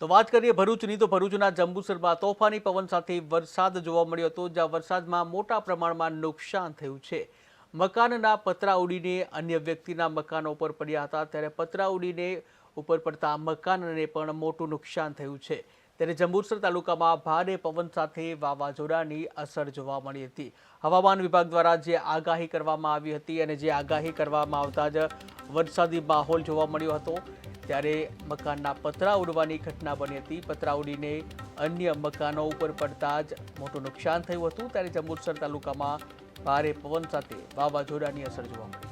તો વાત કરીએ ભરૂચની, તો ભરૂચના જંબુસરમાં તોફાની પવન સાથે વરસાદ જોવા મળ્યો હતો, જ્યાં વરસાદમાં મોટા પ્રમાણમાં નુકસાન થયું છે. મકાનના પતરા ઉડીને અન્ય વ્યક્તિના મકાનો ઉપર પડ્યા હતા, ત્યારે પતરા ઉડીને ઉપર પડતા મકાનને પણ મોટું નુકસાન થયું છે. ત્યારે જંબુસર તાલુકામાં ભારે પવન સાથે વાવાઝોડાની અસર જોવા મળી હતી. હવામાન વિભાગ દ્વારા જે આગાહી કરવામાં આવી હતી અને જે આગાહી કરવામાં આવતા જ વરસાદી માહોલ જોવા મળ્યો હતો, ત્યારે મકાનના પતરા ઉડવાની ઘટના બની હતી. પતરા ઉડીને અન્ય મકાનો ઉપર પડતા જ મોટું નુકસાન થયું હતું, ત્યારે જંબુસર તાલુકામાં ભારે પવન સાથે વાવાઝોડાની અસર જોવા મળી.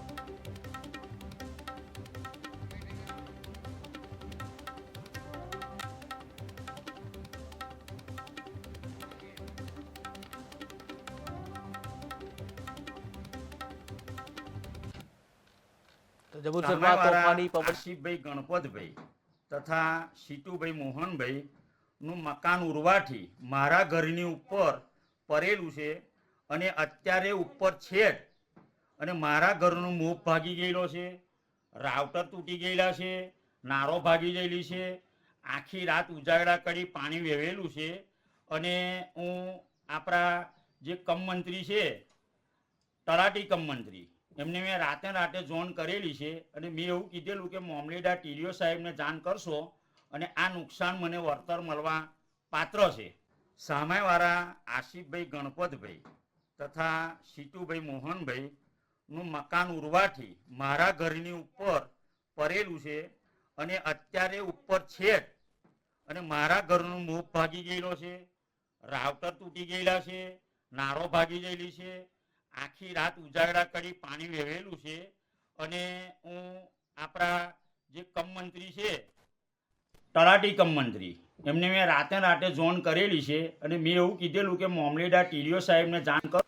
આશિફભાઈ ગણપતભાઈ તથા સીતુભાઈ મોહનભાઈ નું મકાન ઉરવાથી મારા ઘરની ઉપર પરેલું છે અને અત્યારે ઉપર છે અને મારા ઘરનું મોપ ભાગી ગયેલો છે રાવટર તૂટી ગયેલા છે નારો ભાગી ગયેલી છે આખી રાત ઉજાગરા કરી પાણી વેવેલું છે અને હું આપણા જે કમ મંત્રી છે તલાટી કમ મંત્રી એમને મેં રાતે રાતે જોન કરેલી છે અને મેં એવું કીધેલું કે મોમલેડા ટીડીઓ સાહેબને જાણ કરશો અને આ નુકસાન મને વળતર મળવા પાત્ર છે. સામેવાળા આશિફભાઈ ગણપતભાઈ તથા સીતુભાઈ મોહનભાઈ નું મકાન ઉરવાથી મારા ઘરની ઉપર પરેલું છે અને અત્યારે ઉપર છે અને મારા ઘરનું મુખ ભાગી ગયેલો છે રાવટર તૂટી ગયેલા છે, નારો ભાગી ગયેલી છે આખી રાત ઉજાગરા કરી પાણી વેવેલું છે અને હું આપણા જે કમ મંત્રી છે, તલાટી કમ મંત્રી, એમને મેં રાતે રાતે ઝોન કરેલી છે અને મેં એવું કીધેલું કે મોમલેડા ટીડીઓ સાહેબને જાણ કરો